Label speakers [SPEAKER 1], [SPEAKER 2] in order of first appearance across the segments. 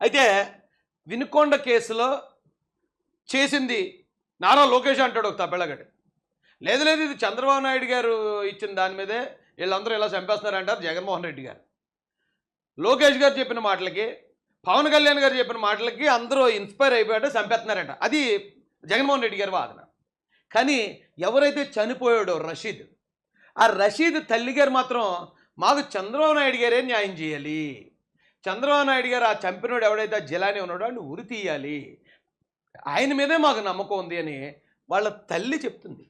[SPEAKER 1] అయితే వినుకొండ కేసులో చేసింది నారా లోకేష్ అంటాడు ఒక తప్పెళ్ళగడు లేదు లేదు ఇది చంద్రబాబు నాయుడు గారు ఇచ్చిన దాని మీదే వీళ్ళందరూ ఇలా చంపేస్తున్నారంటారు జగన్మోహన్ రెడ్డి గారు. లోకేష్ గారు చెప్పిన మాటలకి పవన్ కళ్యాణ్ గారు చెప్పిన మాటలకి అందరూ ఇన్స్పైర్ అయిపోయాడు చంపేస్తున్నారంట. అది జగన్మోహన్ రెడ్డి గారి వాదన. కానీ ఎవరైతే చనిపోయాడో రషీద్ ఆ రషీద్ తల్లి గారు మాత్రం మాకు చంద్రబాబు నాయుడు గారే న్యాయం చేయాలి. చంద్రబాబు నాయుడు గారు ఆ చంపినోడు ఎవడైతే ఆ జిలాని ఉన్నాడో అని ఉరి తీయాలి. ఆయన మీదే మాకు నమ్మకం ఉంది అని వాళ్ళ తల్లి చెప్తుంది.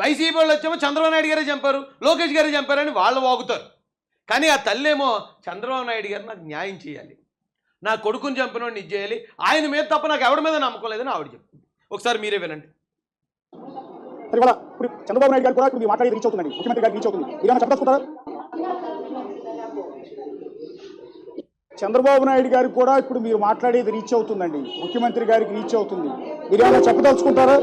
[SPEAKER 1] వైసీపీ వాళ్ళు వచ్చేమో చంద్రబాబు నాయుడు గారే చంపారు లోకేష్ గారే చంపారని వాళ్ళు వాగుతారు. కానీ ఆ తల్లి ఏమో చంద్రబాబు నాయుడు గారు నాకు న్యాయం చేయాలి. నా కొడుకుని చంపినోడిని ఇది చేయాలి. ఆయన మీద తప్ప నాకు ఎవరి మీద నమ్మకం లేదని ఆవిడ చెప్తుంది. ఒకసారి మీరే వినండి.
[SPEAKER 2] చంద్రబాబు నాయుడు గారు కూడా మాట్లాడేది రీచ్ అవుతుందండి. ముఖ్యమంత్రి గారు రీచ్ అవుతుంది. మీరేమైనా చెప్పదలుచుకుంటారా? చంద్రబాబు నాయుడు గారికి కూడా ఇప్పుడు మీరు మాట్లాడేది రీచ్ అవుతుందండి. ముఖ్యమంత్రి గారికి రీచ్ అవుతుంది. మీరేమైనా చెప్పదలుచుకుంటారా?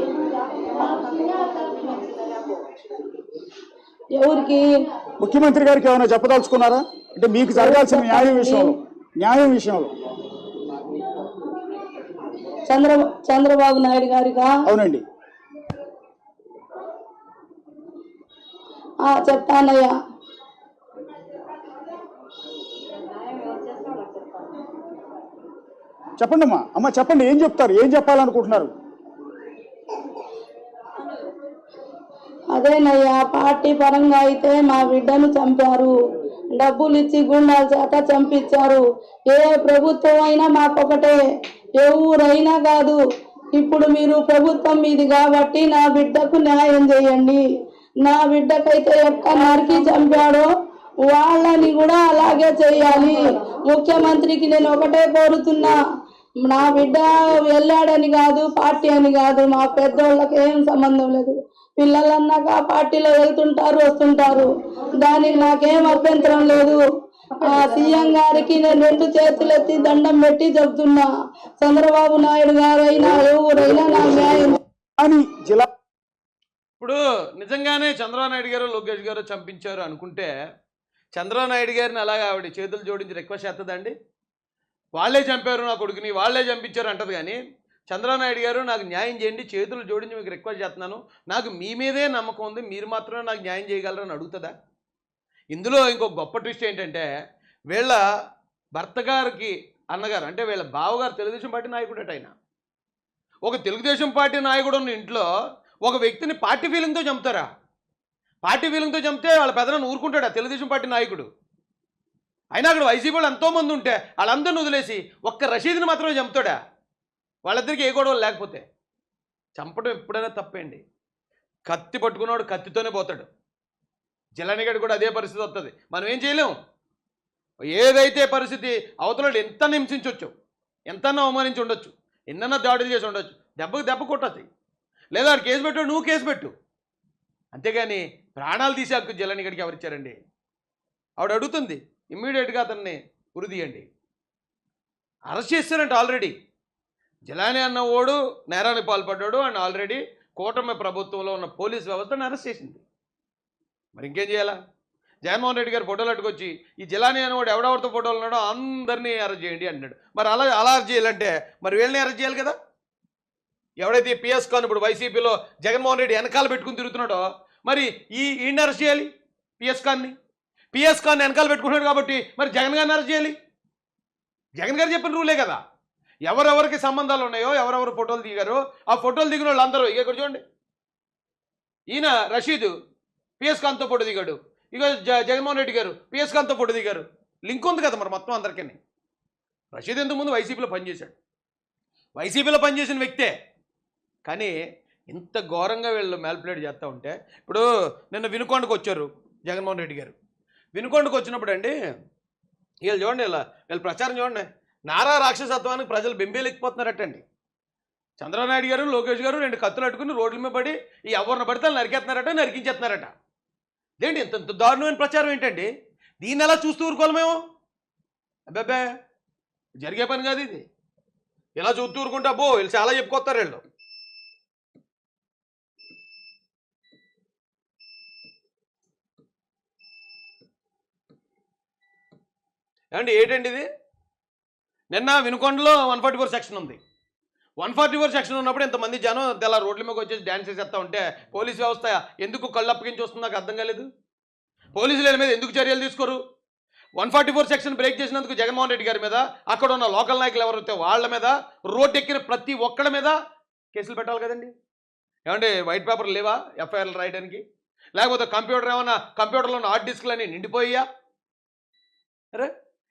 [SPEAKER 3] ఎవరికి?
[SPEAKER 2] ముఖ్యమంత్రి గారికి ఏమైనా చెప్పదలుచుకున్నారా? అంటే మీకు జరగాల్సిన న్యాయం విషయంలో. న్యాయం విషయంలో.
[SPEAKER 3] చంద్ర చంద్రబాబు నాయుడు గారిగా
[SPEAKER 2] అవునండి.
[SPEAKER 3] ఆ, చెప్తానయ్యా.
[SPEAKER 2] చెప్పండి అమ్మా అమ్మ చెప్పండి ఏం చెప్తారు? ఏం చెప్పాలనుకుంటున్నారు?
[SPEAKER 3] అదేనయ్యా పార్టీ పరంగా అయితే మా బిడ్డను చంపారు. డబ్బులు ఇచ్చి గుండాల చేత చంపించారు. ఏ ప్రభుత్వం అయినా మాకొకటే. ఏ ఊరైనా కాదు. ఇప్పుడు మీరు ప్రభుత్వం మీది కాబట్టి నా బిడ్డకు న్యాయం చేయండి. నా బిడ్డకైతే ఎక్క నరికి చంపాడో వాళ్ళని కూడా అలాగే చేయాలి. ముఖ్యమంత్రికి నేను ఒకటే కోరుతున్నా. నా బిడ్డ వెళ్ళాడని కాదు పార్టీ అని కాదు మా పెద్దోళ్ళకి ఏం సంబంధం లేదు. పిల్లలన్నాక పార్టీలో వెళ్తుంటారు వస్తుంటారు. దానికి నాకేం అభ్యంతరం లేదు. ఆ సీఎం గారికి నేను రెండు చేతులు ఎత్తి దండం పెట్టి చెప్తున్నా. చంద్రబాబు నాయుడు గారైనా ఎవరైనా నా న్యాయం
[SPEAKER 2] జిల్లా
[SPEAKER 1] ఇప్పుడు నిజంగానే చంద్రబాబు నాయుడు గారు లోకేష్ గారు చంపించారు అనుకుంటే చంద్రనాయుడు నాయుడు గారిని అలాగా ఆవిడ చేతులు జోడించి రిక్వెస్ట్ చేస్తుందండి వాళ్ళే చంపారు నా కొడుకుని వాళ్ళే చంపించారు అంటది కానీ చంద్రనాయుడు నాయుడు గారు నాకు న్యాయం చేయండి చేతులు జోడించి మీకు రిక్వెస్ట్ చేస్తున్నాను నాకు మీ మీదే నమ్మకం ఉంది మీరు మాత్రమే నాకు న్యాయం చేయగలరని అడుగుతుందా? ఇందులో ఇంకో గొప్ప ట్విస్ట్ ఏంటంటే వీళ్ళ భర్త గారికి అన్నగారు అంటే వీళ్ళ బావగారు తెలుగుదేశం పార్టీ నాయకుడట ఆయన ఒక తెలుగుదేశం పార్టీ నాయకుడు ఉన్న ఇంట్లో ఒక వ్యక్తిని పార్టీ ఫీలింగ్తో చంపుతారా? పార్టీ ఫీలింగ్తో చంపితే వాళ్ళ పెదనాన్ని ఊరుకుంటాడా తెలుగుదేశం పార్టీ నాయకుడు. అయినా అక్కడ వైసీపీ వాళ్ళు ఎంతోమంది ఉంటే వాళ్ళందరిని వదిలేసి ఒక్క రషీద్ని మాత్రమే చంపుతాడా? వాళ్ళిద్దరికి ఏ గొడవలు లేకపోతే? చంపడం ఎప్పుడైనా తప్పేండి? కత్తి పట్టుకున్నాడు కత్తితోనే పోతాడు. జిల్లానిగడ్ కూడా అదే పరిస్థితి వస్తుంది మనం ఏం చేయలేం? ఏదైతే పరిస్థితి అవతల ఎంత హింసించవచ్చు ఎంతన్నా అవమానించి ఉండొచ్చు. ఎన్నన్నా దాడులు చేసి ఉండొచ్చు. దెబ్బకు దెబ్బ కొట్టచ్చు. లేదా ఆడు కేసు పెట్టు నువ్వు కేసు పెట్టు. అంతేగాని ప్రాణాలు తీసే హక్కు జిల్లానిగడికి ఎవరిచ్చారండి ఆవిడ అడుగుతుంది ఇమ్మీడియట్గా అతన్ని ఉరిదీయండి అరెస్ట్ చేశారంట ఆల్రెడీ. జలాని అన్న ఓడు నేరానికి పాల్పడ్డాడు అండ్ ఆల్రెడీ కూటమి ప్రభుత్వంలో ఉన్న పోలీస్ వ్యవస్థను అరెస్ట్ చేసింది. మరి ఇంకేం చేయాలా? జగన్మోహన్ రెడ్డి గారు ఫోటోలు అట్టుకొచ్చి ఈ జిలాని అనేవాడు ఎవడెవరితో ఫోటోలు ఉన్నాడో అందరినీ అరెస్ట్ చేయండి అన్నాడు మరి అలా అలా అరెస్ట్ చేయాలంటే మరి వీళ్ళని అరెస్ట్ చేయాలి కదా? ఎవడైతే పిఎస్ ఖాన్ ఇప్పుడు వైసీపీలో జగన్మోహన్ రెడ్డి వెనకాల పెట్టుకుని తిరుగుతున్నాడో మరి ఈ ఈయన్ని అరెస్ట్ చేయాలి పిఎస్ ఖాన్ని పిఎస్ ఖాన్ వెనకాల పెట్టుకుంటున్నాడు కాబట్టి మరి జగన్ గారిని అరెస్ట్ చేయాలి? జగన్ గారు చెప్పిన రూలే కదా. ఎవరెవరికి సంబంధాలు ఉన్నాయో ఎవరెవరు ఫోటోలు దిగారో ఆ ఫోటోలు దిగిన వాళ్ళందరూ ఇక ఇక్కడ చూడండి. ఈయన రషీద్ పిఎస్ ఖాన్తో ఫోటో దిగాడు. ఇక జగన్మోహన్ రెడ్డి గారు పిఎస్ ఖాన్తో ఫోటో దిగారు. లింక్ ఉంది కదా మరి మొత్తం అందరికీ. రషీద్ ఎందుకు ముందు వైసీపీలో పనిచేశాడు? వైసీపీలో పనిచేసిన వ్యక్తే. కానీ ఇంత ఘోరంగా వీళ్ళు మ్యాల్పులేట్ చేస్తూ ఉంటే ఇప్పుడు నిన్న వినుకొండకు వచ్చారు జగన్మోహన్ రెడ్డి గారు. వినుకొండకు వచ్చినప్పుడు అండి వీళ్ళు చూడండి ఇలా వీళ్ళు ప్రచారం చూడండి. నారా రాక్షసత్వానికి ప్రజలు బెంబేలెక్కిపోతున్నారటండి. చంద్రనాయుడు గారు లోకేష్ గారు రెండు కత్తులు అట్టుకుని రోడ్ల మీద పడి ఈ ఎవరిని పడితే వాళ్ళు నరికేస్తున్నారట నరికించేస్తున్నారట. ఏంటి ఇంత ఇంత దారుణమైన ప్రచారం ఏంటండి? దీన్ని ఎలా చూస్తూ ఊరుకోవాలి మేము? అబ్బాబే జరిగే పని కాదు ఇది. ఇలా చూస్తూ ఊరుకుంటే అబ్బో వీళ్ళు చాలా చెప్పుకొస్తారు వీళ్ళు. ఏమండి ఏంటండి ఇది నిన్న వినుకొండలో వన్ ఫార్టీ ఫోర్ సెక్షన్ ఉంది. వన్ ఫార్టీ ఫోర్ సెక్షన్ ఉన్నప్పుడు ఇంతమంది జనం తెల్ల రోడ్ల మీద వచ్చేసి డ్యాన్స్ చేసేస్తా ఉంటే పోలీస్ వ్యవస్థ ఎందుకు కళ్ళు అప్పగించి వస్తుందో నాకు అర్థం కాలేదు. పోలీసుల మీద ఎందుకు చర్యలు తీసుకోరు? One forty four section break చేసినందుకు జగన్మోహన్ రెడ్డి గారి మీద అక్కడ ఉన్న లోకల్ నాయకులు ఎవరైతే వాళ్ళ మీద రోడ్డు ఎక్కిన ప్రతి ఒక్కడి మీద కేసులు పెట్టాలి కదండి. ఏమంటే వైట్ పేపర్ లేవా ఎఫ్ఐఆర్లు రాయడానికి? లేకపోతే కంప్యూటర్ ఏమన్నా కంప్యూటర్లో ఉన్న హార్డ్ డిస్క్లు అని నిండిపోయా అరే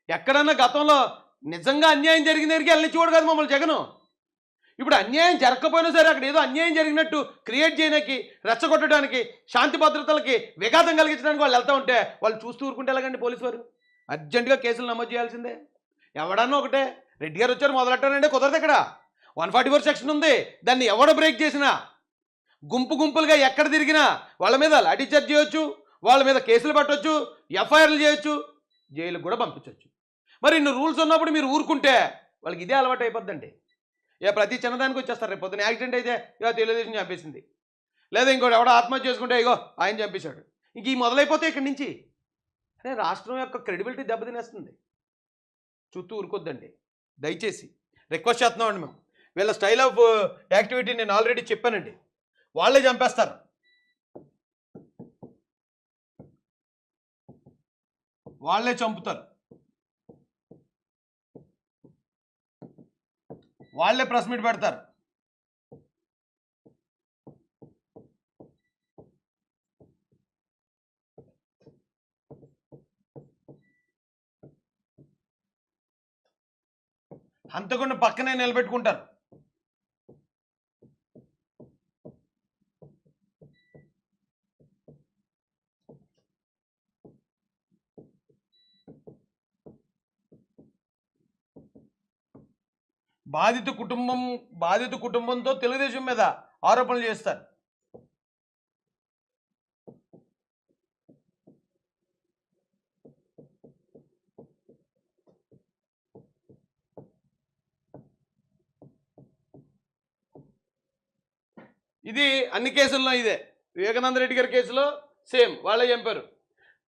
[SPEAKER 1] ఎక్కడన్నా గతంలో నిజంగా అన్యాయం జరిగిన దగ్గరికి వెళ్ళి చూడు కదా మమ్మల్ని జగను. ఇప్పుడు అన్యాయం జరగకపోయినా సరే అక్కడ ఏదో అన్యాయం జరిగినట్టు క్రియేట్ చేయడానికి రెచ్చగొట్టడానికి శాంతి భద్రతలకి విఘాతం కలిగించడానికి వాళ్ళు వెళ్తూ ఉంటే వాళ్ళు చూస్తూ ఊరుకుంటే ఎలాగండి పోలీసు వారు? అర్జెంటుగా కేసులు నమోదు చేయాల్సిందే. ఎవడన్నా ఒకటే. రెడ్డి గారు వచ్చారు మొదలెట్టారంటే కుదరదు ఇక్కడ. వన్ ఫార్టీ ఫోర్ సెక్షన్ ఉంది. దాన్ని ఎవడ బ్రేక్ చేసినా గుంపు గుంపులుగా ఎక్కడ తిరిగినా వాళ్ళ మీద లాఠీ చార్జ్ చేయొచ్చు వాళ్ళ మీద కేసులు పెట్టవచ్చు ఎఫ్ఐఆర్లు చేయొచ్చు జైలుకు కూడా పంపించవచ్చు మరి ఇన్ని రూల్స్ ఉన్నప్పుడు మీరు ఊరుకుంటే వాళ్ళకి ఇదే అలవాటు అయిపోద్దండి. ఇక ప్రతి చిన్నదానికి వచ్చేస్తారు. రేపు పొద్దున యాక్సిడెంట్ అయితే ఇక తెలుగుదేశం చంపేసింది. లేదా ఇంకోటి ఎవడో ఆత్మహత్య చేసుకుంటే ఇగో ఆయన చంపేశాడు. ఇంక ఈ మొదలైపోతే ఇక్కడి నుంచి అదే రాష్ట్రం యొక్క క్రెడిబిలిటీ దెబ్బతినేస్తుంది. చుట్టూ ఊరుకొద్దండి. దయచేసి రిక్వెస్ట్ చేస్తున్నామండి మేము. వీళ్ళ స్టైల్ ఆఫ్ యాక్టివిటీ నేను ఆల్రెడీ చెప్పానండి. వాళ్ళే చంపేస్తారు. వాళ్ళే చంపుతారు. వాళ్ళే ప్రెస్ మీట్ పెడతారు. హంతకుండా పక్కనే నిలబెట్టుకుంటారు. బాధిత కుటుంబం బాధిత కుటుంబంతో తెలుగుదేశం మీద ఆరోపణలు చేస్తారు. ఇది అన్ని కేసుల్లో ఇదే. వివేకానంద రెడ్డి గారి కేసులో సేమ్ వాళ్ళే చంపారు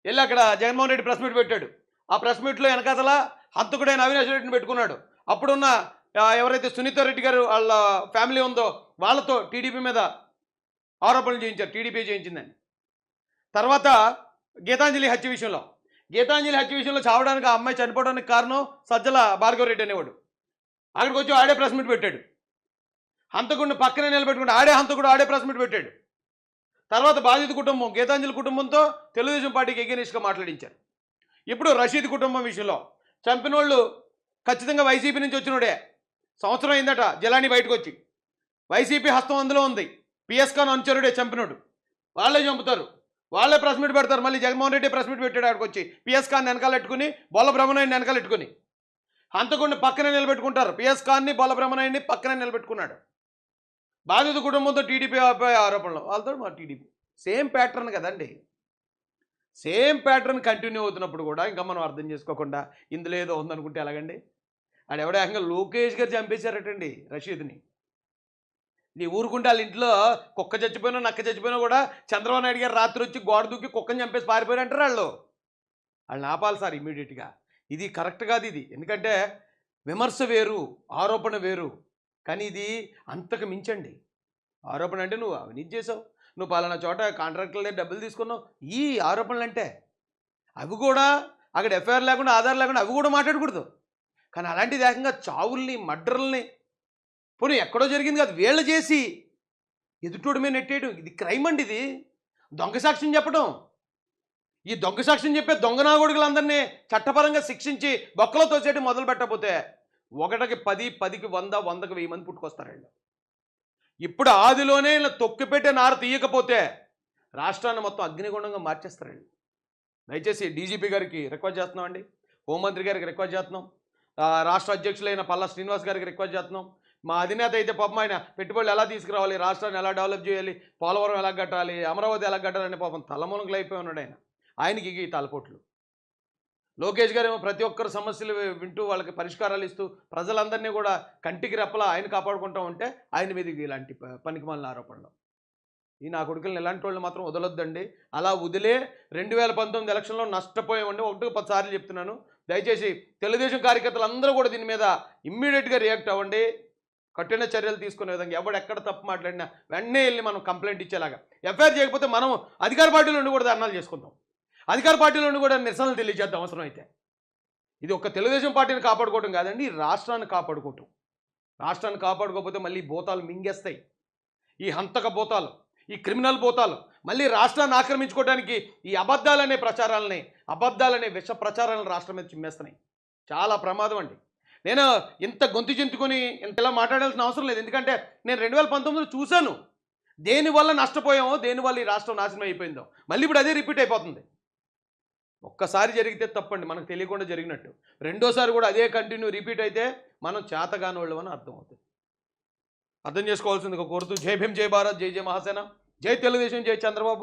[SPEAKER 1] వెళ్ళి అక్కడ జగన్మోహన్ రెడ్డి ప్రెస్ మీట్ పెట్టాడు. ఆ ప్రెస్ మీట్లో వెనకాతల హంతకుడైన అవినాష్ రెడ్డిని పెట్టుకున్నాడు. అప్పుడున్న ఎవరైతే సునీత రెడ్డి గారు వాళ్ళ ఫ్యామిలీ ఉందో వాళ్ళతో టీడీపీ మీద ఆరోపణలు చేయించారు. టీడీపీ చేయించిందని. తర్వాత గీతాంజలి హత్య విషయంలో. గీతాంజలి హత్య విషయంలో చావడానికి ఆ అమ్మాయి చనిపోవడానికి కారణం సజ్జల భార్గవ రెడ్డి అనేవాడు. అక్కడికి వచ్చి ఆడే ప్రెస్ మీట్ పెట్టాడు. హంతకుడిని పక్కనే నిలబెట్టుకుంటే ఆడే హంతకుడు ఆడే ప్రెస్ మీట్ పెట్టాడు. తర్వాత బాధిత కుటుంబం గీతాంజలి కుటుంబంతో తెలుగుదేశం పార్టీకి ఎగెనిస్ట్గా మాట్లాడించారు. ఇప్పుడు రషీద్ కుటుంబం విషయంలో చంపినోళ్ళు ఖచ్చితంగా వైసీపీ నుంచి వచ్చినోడే. సంవత్సరం అయిందట జలాని బయటకు వచ్చి వైసీపీ హస్తం అందులో ఉంది. పిఎస్ ఖాన్ అనుచరుడే చంపినోడు. వాళ్ళే చంపుతారు. వాళ్ళే ప్రెస్ మీట్ పెడతారు. మళ్ళీ జగన్మోహన్ రెడ్డి ప్రెస్ మీట్ పెట్టాడు అక్కడికి వచ్చి పిఎస్ ఖాన్ వెనకాలెట్టుకుని బొల్ల బ్రహ్మనాయుడిని వెనకాల పెట్టుకుని హంతకుండా పక్కనే నిలబెట్టుకుంటారు. పిఎస్ ఖాన్ని బొల్ల బ్రహ్మనాయుడిని పక్కనే నిలబెట్టుకున్నాడు. బాధిత కుటుంబంతో టీడీపీ ఆరోపణలు. వాళ్ళతో మా టీడీపీ సేమ్ ప్యాటర్న్ కదండి. సేమ్ ప్యాటర్న్ కంటిన్యూ అవుతున్నప్పుడు కూడా ఇంకా మనం అర్థం చేసుకోకుండా ఇందులో ఏదో ఉందనుకుంటే ఎలాగండి? ఆడ ఎవడో ఏకంగా లోకేష్ గారు చంపేశారటండి రషీద్ని. నీ ఊరుకుంటే వాళ్ళ ఇంట్లో కుక్క చచ్చిపోయినా నక్క చచ్చిపోయినా కూడా చంద్రబాబు నాయుడు గారు రాత్రి వచ్చి గోడ దూకి కుక్కని చంపేసి పారిపోయారంటారు వాళ్ళు? వాళ్ళని ఆపాలి సార్ ఇమీడియట్గా ఇది కరెక్ట్ కాదు ఇది. ఎందుకంటే విమర్శ వేరు ఆరోపణ వేరు. కానీ ఇది అంతకు మించండి. ఆరోపణ అంటే నువ్వు అవినీతి చేసావు. నువ్వు పలానా చోట కాంట్రాక్టుల దగ్గర డబ్బులు తీసుకున్నావు. ఈ ఆరోపణలు అంటే అవి కూడా అక్కడ ఎఫ్ఐఆర్ లేకుండా ఆధార్ లేకుండా అవి కూడా మాట్లాడకూడదు. కానీ అలాంటిది ఏకంగా చావుల్ని మర్డర్ల్ని పోనీ ఎక్కడో జరిగింది కాదు. వీళ్ళు చేసి ఎదుటోడి మీద నెట్టేయడం ఇది క్రైమ్ అండి ఇది. దొంగ సాక్ష్యం చెప్పడం ఈ దొంగ సాక్ష్యం చెప్పే దొంగ నాగొడుగులందరినీ చట్టపరంగా శిక్షించి బొక్కలో తోసేయడం మొదలు పెట్టకపోతే ఒకటికి పది పదికి వంద వందకి వెయ్యి మంది పుట్టుకొస్తారండి ఇప్పుడు ఆదిలోనే ఇలా తొక్కిపెట్టే నార తీయకపోతే రాష్ట్రాన్ని మొత్తం అగ్నిగుండంగా మార్చేస్తారండి దయచేసి డీజీపీ గారికి రిక్వెస్ట్ చేస్తున్నామండి హోంమంత్రి గారికి రిక్వెస్ట్ చేస్తున్నాం. రాష్ట్ర అధ్యక్షులైన పల్లా శ్రీనివాస్ గారికి రిక్వెస్ట్ చేస్తున్నాం. మా అధినేత అయితే పాపం ఆయన పెట్టుబడులు ఎలా తీసుకురావాలి రాష్ట్రాన్ని ఎలా డెవలప్ చేయాలి పోలవరం ఎలా కట్టాలి అమరావతి ఎలా కట్టాలని పాపం తలమునకలు అయిపోయి ఉన్నాడు ఆయన. ఆయనకి ఈ తలపోట్లు. లోకేష్ గారేమో ప్రతి ఒక్కరు సమస్యలు వింటూ వాళ్ళకి పరిష్కారాలు ఇస్తూ ప్రజలందరినీ కూడా కంటికి రెప్పలా ఆయన కాపాడుకుంటూ ఉంటే ఆయన మీద ఇలాంటి ప- పనికిమాలిన ఆరోపణలు. ఈ నా కొడుకులను ఇలాంటి వాళ్ళు మాత్రం వదలొద్దండి. అలా వదిలే రెండు వేల పంతొమ్మిది ఎలక్షన్లో నష్టపోయామండి. ఒకటి పది సార్లు చెప్తున్నాను. దయచేసి తెలుగుదేశం కార్యకర్తలు అందరూ కూడా దీని మీద ఇమ్మీడియట్గా రియాక్ట్ అవ్వండి. కఠిన చర్యలు తీసుకునే విధంగా ఎవడు ఎక్కడ తప్పు మాట్లాడినా వెంటనే వెళ్ళి మనం కంప్లైంట్ ఇచ్చేలాగా. ఎఫ్ఐఆర్ చేయకపోతే మనం అధికార పార్టీలో ఉండి కూడా ధర్నాలు చేసుకుందాం అధికార పార్టీలో ఉండి కూడా నిరసనలు తెలియజేద్దాం అవసరం అయితే. ఇది ఒక తెలుగుదేశం పార్టీని కాపాడుకోవడం కాదండి రాష్ట్రాన్ని కాపాడుకోవటం. రాష్ట్రాన్ని కాపాడుకోకపోతే మళ్ళీ భూతాలు మింగేస్తాయి. ఈ హంతక భూతాలు ఈ క్రిమినల్ భూతాలు మళ్ళీ రాష్ట్రాన్ని ఆక్రమించుకోవడానికి ఈ అబద్ధాలనే ప్రచారాలని అబద్ధాలనే విష ప్రచారాలను రాష్ట్రం మీద చిమ్మేస్తున్నాయి. చాలా ప్రమాదం అండి. నేను ఇంత గొంతు చింతుకొని ఇంత ఇలా మాట్లాడాల్సిన అవసరం లేదు. ఎందుకంటే నేను రెండు వేల పంతొమ్మిదిలో చూశాను. దేనివల్ల నష్టపోయామో దేనివల్ల ఈ రాష్ట్రం నాశనం అయిపోయిందో. మళ్ళీ ఇప్పుడు అదే రిపీట్ అయిపోతుంది. ఒక్కసారి జరిగితే తప్పండి. మనకు తెలియకుండా జరిగినట్టు. రెండోసారి కూడా అదే కంటిన్యూ రిపీట్ అయితే మనం చేతగాని వాళ్ళమని అని అర్థం అవుతుంది అర్థం చేసుకోవాల్సింది కోరుతూ జై భీమ్ జై భారత్ జై జయ మహాసేన. జై తెలుగుదేశం జై చంద్రబాబు.